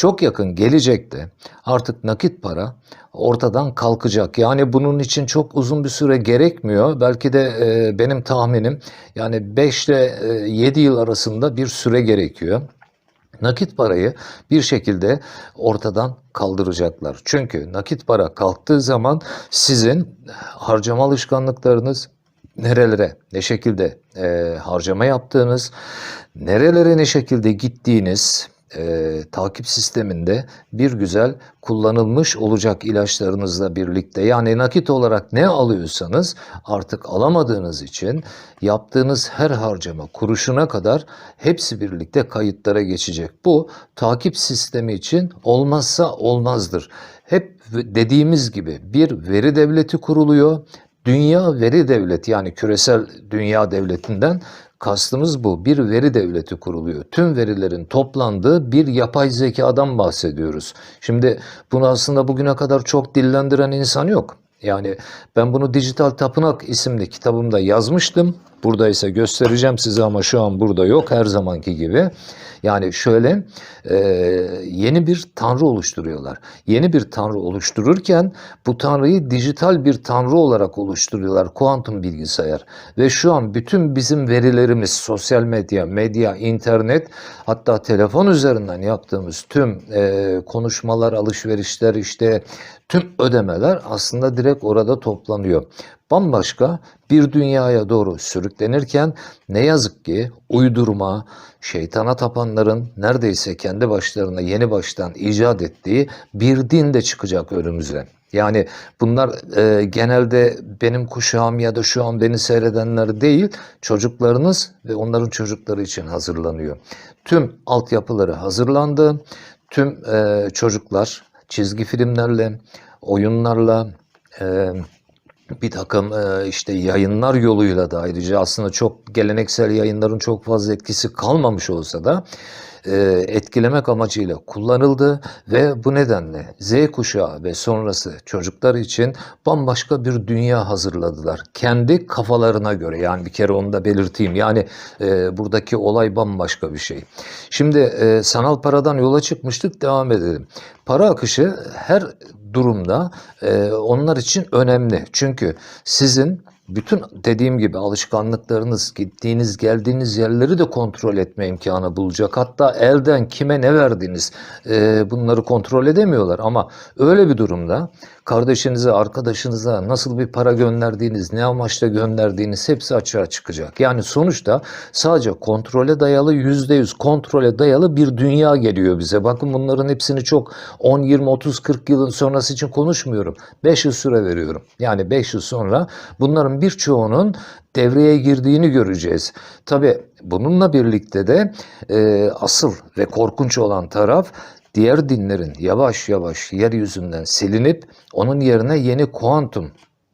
çok yakın gelecekte artık nakit para ortadan kalkacak. Yani bunun için çok uzun bir süre gerekmiyor. Belki de e, benim tahminim yani 5 ile e, 7 yıl arasında bir süre gerekiyor nakit parayı bir şekilde ortadan kaldıracaklar. Çünkü nakit para kalktığı zaman sizin harcama alışkanlıklarınız nerelere, ne şekilde e, harcama yaptığınız, nerelere ne şekilde gittiğiniz e, takip sisteminde bir güzel kullanılmış olacak ilaçlarınızla birlikte. Yani nakit olarak ne alıyorsanız artık alamadığınız için yaptığınız her harcama kuruşuna kadar hepsi birlikte kayıtlara geçecek. Bu takip sistemi için olmazsa olmazdır. Hep dediğimiz gibi bir veri devleti kuruluyor. Dünya veri devleti yani küresel dünya devletinden kastımız bu. Bir veri devleti kuruluyor. Tüm verilerin toplandığı bir yapay zekadan bahsediyoruz. Şimdi bunu aslında bugüne kadar çok dillendiren insan yok. Yani ben bunu Dijital Tapınak isimli kitabımda yazmıştım. Burada ise göstereceğim size ama şu an burada yok her zamanki gibi. Yani şöyle e, yeni bir tanrı oluşturuyorlar. Yeni bir tanrı oluştururken bu tanrıyı dijital bir tanrı olarak oluşturuyorlar. Kuantum bilgisayar. Ve şu an bütün bizim verilerimiz sosyal medya, medya, internet hatta telefon üzerinden yaptığımız tüm e, konuşmalar, alışverişler işte tüm ödemeler aslında direkt orada toplanıyor bambaşka bir dünyaya doğru sürüklenirken ne yazık ki uydurma, şeytana tapanların neredeyse kendi başlarına yeni baştan icat ettiği bir din de çıkacak önümüze. Yani bunlar e, genelde benim kuşağım ya da şu an beni seyredenler değil, çocuklarınız ve onların çocukları için hazırlanıyor. Tüm altyapıları hazırlandı. Tüm e, çocuklar çizgi filmlerle, oyunlarla, bir takım e, işte yayınlar yoluyla da ayrıca aslında çok geleneksel yayınların çok fazla etkisi kalmamış olsa da e, etkilemek amacıyla kullanıldı ve bu nedenle Z kuşağı ve sonrası çocuklar için bambaşka bir dünya hazırladılar. Kendi kafalarına göre yani bir kere onu da belirteyim. Yani e, buradaki olay bambaşka bir şey. Şimdi e, sanal paradan yola çıkmıştık devam edelim. Para akışı her durumda e, onlar için önemli. Çünkü sizin bütün dediğim gibi alışkanlıklarınız, gittiğiniz, geldiğiniz yerleri de kontrol etme imkanı bulacak. Hatta elden kime ne verdiğiniz e, bunları kontrol edemiyorlar. Ama öyle bir durumda kardeşinize, arkadaşınıza nasıl bir para gönderdiğiniz, ne amaçla gönderdiğiniz hepsi açığa çıkacak. Yani sonuçta sadece kontrole dayalı, yüzde yüz kontrole dayalı bir dünya geliyor bize. Bakın bunların hepsini çok 10, 20, 30, 40 yılın sonrası için konuşmuyorum. 5 yıl süre veriyorum. Yani 5 yıl sonra bunların birçoğunun devreye girdiğini göreceğiz. Tabi bununla birlikte de e, asıl ve korkunç olan taraf diğer dinlerin yavaş yavaş yeryüzünden silinip onun yerine yeni kuantum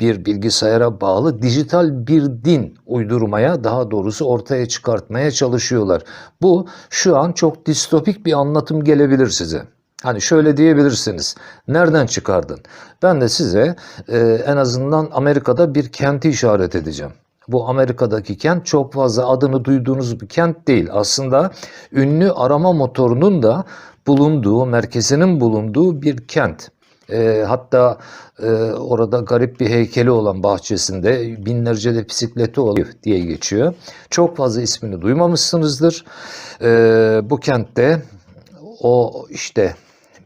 bir bilgisayara bağlı dijital bir din uydurmaya daha doğrusu ortaya çıkartmaya çalışıyorlar. Bu şu an çok distopik bir anlatım gelebilir size. Hani şöyle diyebilirsiniz. Nereden çıkardın? Ben de size e, en azından Amerika'da bir kenti işaret edeceğim. Bu Amerika'daki kent çok fazla adını duyduğunuz bir kent değil. Aslında ünlü arama motorunun da bulunduğu, merkezinin bulunduğu bir kent. E, hatta e, orada garip bir heykeli olan bahçesinde binlerce de bisikleti oluyor diye geçiyor. Çok fazla ismini duymamışsınızdır. E, bu kentte o işte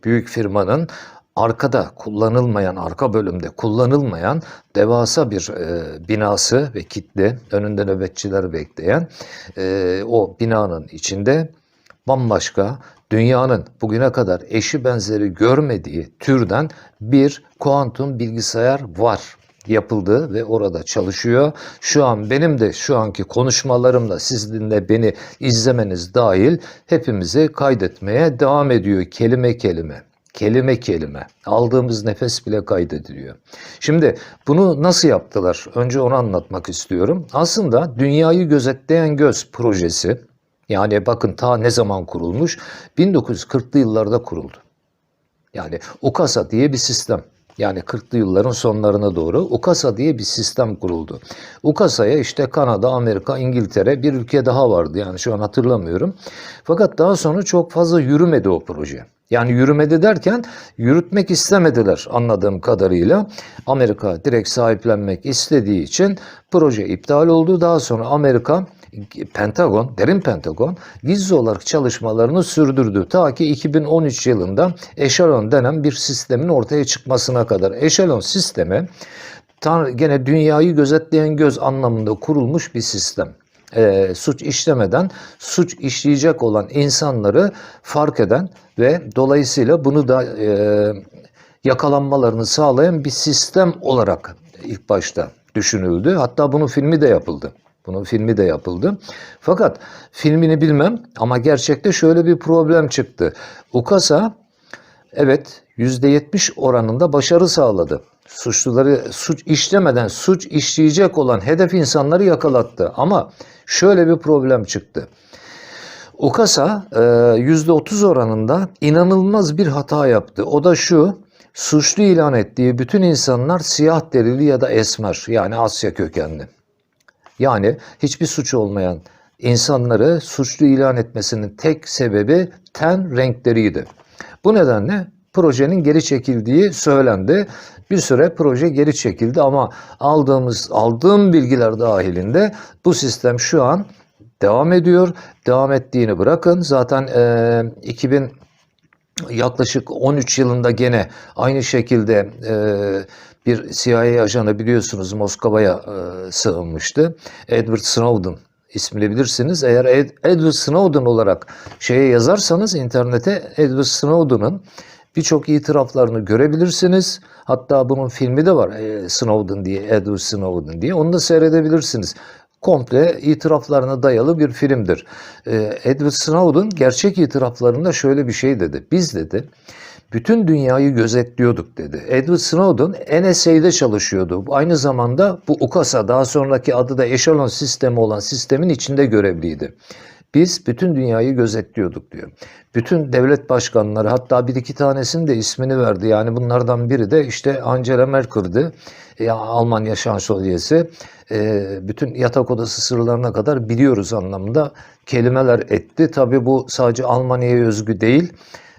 büyük firmanın arkada kullanılmayan, arka bölümde kullanılmayan devasa bir e, binası ve kitle, önünde nöbetçiler bekleyen e, o binanın içinde bambaşka dünyanın bugüne kadar eşi benzeri görmediği türden bir kuantum bilgisayar var yapıldı ve orada çalışıyor. Şu an benim de şu anki konuşmalarımla sizin de beni izlemeniz dahil hepimizi kaydetmeye devam ediyor kelime kelime kelime kelime aldığımız nefes bile kaydediliyor. Şimdi bunu nasıl yaptılar? Önce onu anlatmak istiyorum. Aslında dünyayı gözetleyen göz projesi yani bakın ta ne zaman kurulmuş? 1940'lı yıllarda kuruldu. Yani UKASA diye bir sistem. Yani 40'lı yılların sonlarına doğru UKASA diye bir sistem kuruldu. UKASA'ya işte Kanada, Amerika, İngiltere bir ülke daha vardı. Yani şu an hatırlamıyorum. Fakat daha sonra çok fazla yürümedi o proje. Yani yürümedi derken yürütmek istemediler anladığım kadarıyla. Amerika direkt sahiplenmek istediği için proje iptal oldu. Daha sonra Amerika Pentagon, derin Pentagon gizli olarak çalışmalarını sürdürdü. Ta ki 2013 yılında Echelon denen bir sistemin ortaya çıkmasına kadar. Echelon sistemi gene dünyayı gözetleyen göz anlamında kurulmuş bir sistem. Ee, suç işlemeden suç işleyecek olan insanları fark eden ve dolayısıyla bunu da e, yakalanmalarını sağlayan bir sistem olarak ilk başta düşünüldü. Hatta bunun filmi de yapıldı. Bunun filmi de yapıldı. Fakat filmini bilmem ama gerçekte şöyle bir problem çıktı. UKASA evet %70 oranında başarı sağladı. Suçluları suç işlemeden suç işleyecek olan hedef insanları yakalattı. Ama şöyle bir problem çıktı. UKASA e, %30 oranında inanılmaz bir hata yaptı. O da şu, suçlu ilan ettiği bütün insanlar siyah derili ya da esmer yani Asya kökenli. Yani hiçbir suç olmayan insanları suçlu ilan etmesinin tek sebebi ten renkleriydi. Bu nedenle projenin geri çekildiği söylendi. Bir süre proje geri çekildi ama aldığımız aldığım bilgiler dahilinde bu sistem şu an devam ediyor. Devam ettiğini bırakın. Zaten e, 2000 yaklaşık 13 yılında gene aynı şekilde e, bir CIA ajanı biliyorsunuz Moskova'ya e, sığınmıştı. Edward Snowden ismini bilirsiniz. Eğer Ed, Edward Snowden olarak şeye yazarsanız internete Edward Snowden'ın birçok itiraflarını görebilirsiniz. Hatta bunun filmi de var e, Snowden diye, Edward Snowden diye. Onu da seyredebilirsiniz komple itiraflarına dayalı bir filmdir. Ee, Edward Snowden gerçek itiraflarında şöyle bir şey dedi. Biz dedi bütün dünyayı gözetliyorduk dedi. Edward Snowden NSA'de çalışıyordu. Aynı zamanda bu UKASA daha sonraki adı da Echelon sistemi olan sistemin içinde görevliydi. Biz bütün dünyayı gözetliyorduk diyor. Bütün devlet başkanları hatta bir iki tanesinin de ismini verdi. Yani bunlardan biri de işte Angela Merkel'di. E, Almanya şansölyesi. E, bütün yatak odası sırlarına kadar biliyoruz anlamında kelimeler etti. Tabi bu sadece Almanya'ya özgü değil.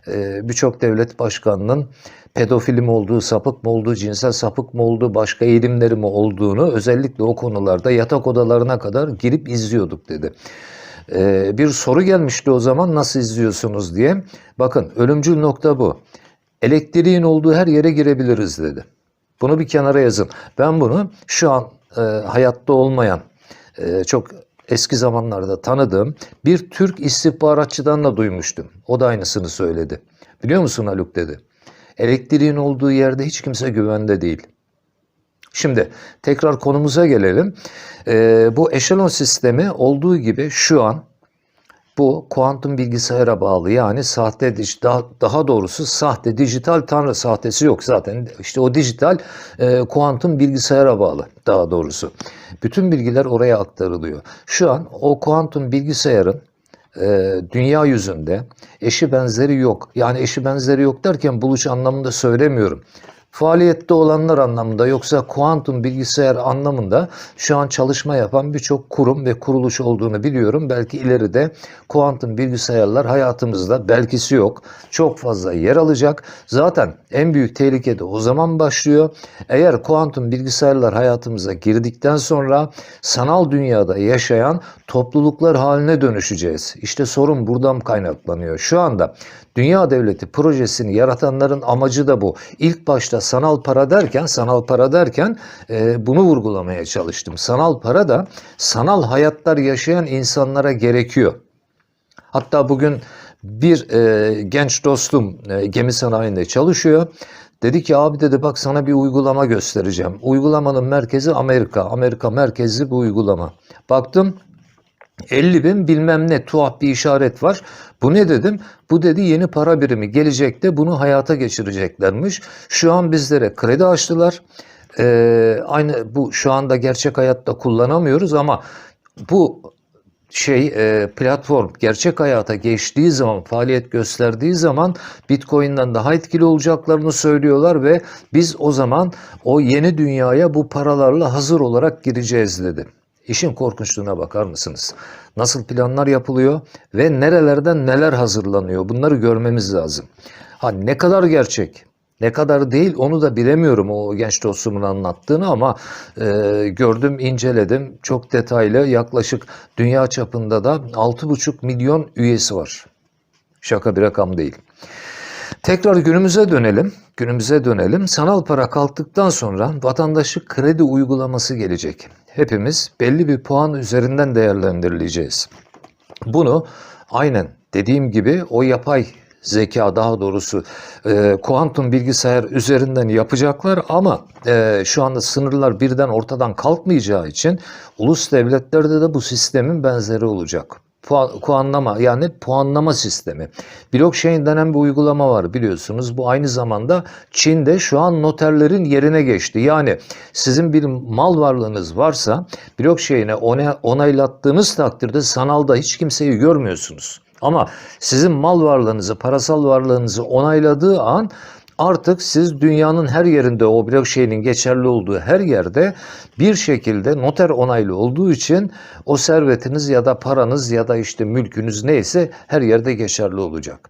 E, Birçok devlet başkanının pedofili mi olduğu, sapık mı olduğu, cinsel sapık mı olduğu, başka eğilimleri mi olduğunu özellikle o konularda yatak odalarına kadar girip izliyorduk dedi. Ee, bir soru gelmişti o zaman nasıl izliyorsunuz diye. Bakın ölümcül nokta bu. Elektriğin olduğu her yere girebiliriz dedi. Bunu bir kenara yazın. Ben bunu şu an e, hayatta olmayan e, çok eski zamanlarda tanıdığım bir Türk istihbaratçıdan da duymuştum. O da aynısını söyledi. Biliyor musun Haluk dedi. Elektriğin olduğu yerde hiç kimse güvende değil. Şimdi tekrar konumuza gelelim. Ee, bu eşelon sistemi olduğu gibi şu an bu kuantum bilgisayara bağlı yani sahte daha, daha doğrusu sahte dijital tanrı sahtesi yok zaten işte o dijital e, kuantum bilgisayara bağlı daha doğrusu. Bütün bilgiler oraya aktarılıyor. Şu an o kuantum bilgisayarın e, dünya yüzünde eşi benzeri yok. Yani eşi benzeri yok derken buluş anlamında söylemiyorum faaliyette olanlar anlamında yoksa kuantum bilgisayar anlamında şu an çalışma yapan birçok kurum ve kuruluş olduğunu biliyorum. Belki ileride kuantum bilgisayarlar hayatımızda belkisi yok. Çok fazla yer alacak. Zaten en büyük tehlike de o zaman başlıyor. Eğer kuantum bilgisayarlar hayatımıza girdikten sonra sanal dünyada yaşayan topluluklar haline dönüşeceğiz. İşte sorun buradan kaynaklanıyor. Şu anda Dünya Devleti projesini yaratanların amacı da bu. İlk başta sanal para derken, sanal para derken e, bunu vurgulamaya çalıştım. Sanal para da sanal hayatlar yaşayan insanlara gerekiyor. Hatta bugün bir e, genç dostum e, gemi sanayinde çalışıyor. Dedi ki abi dedi bak sana bir uygulama göstereceğim. Uygulamanın merkezi Amerika. Amerika merkezli bu uygulama. Baktım 50 bin bilmem ne tuhaf bir işaret var. Bu ne dedim? Bu dedi yeni para birimi gelecekte bunu hayata geçireceklermiş. Şu an bizlere kredi açtılar. Ee, aynı bu şu anda gerçek hayatta kullanamıyoruz ama bu şey e, platform gerçek hayata geçtiği zaman faaliyet gösterdiği zaman Bitcoin'den daha etkili olacaklarını söylüyorlar ve biz o zaman o yeni dünyaya bu paralarla hazır olarak gireceğiz dedi. İşin korkunçluğuna bakar mısınız? Nasıl planlar yapılıyor ve nerelerden neler hazırlanıyor? Bunları görmemiz lazım. Ha ne kadar gerçek, ne kadar değil onu da bilemiyorum o genç dostumun anlattığını ama e, gördüm, inceledim. Çok detaylı yaklaşık dünya çapında da 6,5 milyon üyesi var. Şaka bir rakam değil. Tekrar günümüze dönelim. Günümüze dönelim. Sanal para kalktıktan sonra vatandaşlık kredi uygulaması gelecek. Hepimiz belli bir puan üzerinden değerlendirileceğiz. Bunu aynen dediğim gibi o yapay zeka daha doğrusu e, kuantum bilgisayar üzerinden yapacaklar ama e, şu anda sınırlar birden ortadan kalkmayacağı için ulus devletlerde de bu sistemin benzeri olacak. Puan, puanlama yani puanlama sistemi. Blockchain denen bir uygulama var biliyorsunuz. Bu aynı zamanda Çin'de şu an noterlerin yerine geçti. Yani sizin bir mal varlığınız varsa blockchain'e ona- onaylattığınız takdirde sanalda hiç kimseyi görmüyorsunuz. Ama sizin mal varlığınızı, parasal varlığınızı onayladığı an artık siz dünyanın her yerinde o blockchain'in geçerli olduğu her yerde bir şekilde noter onaylı olduğu için o servetiniz ya da paranız ya da işte mülkünüz neyse her yerde geçerli olacak.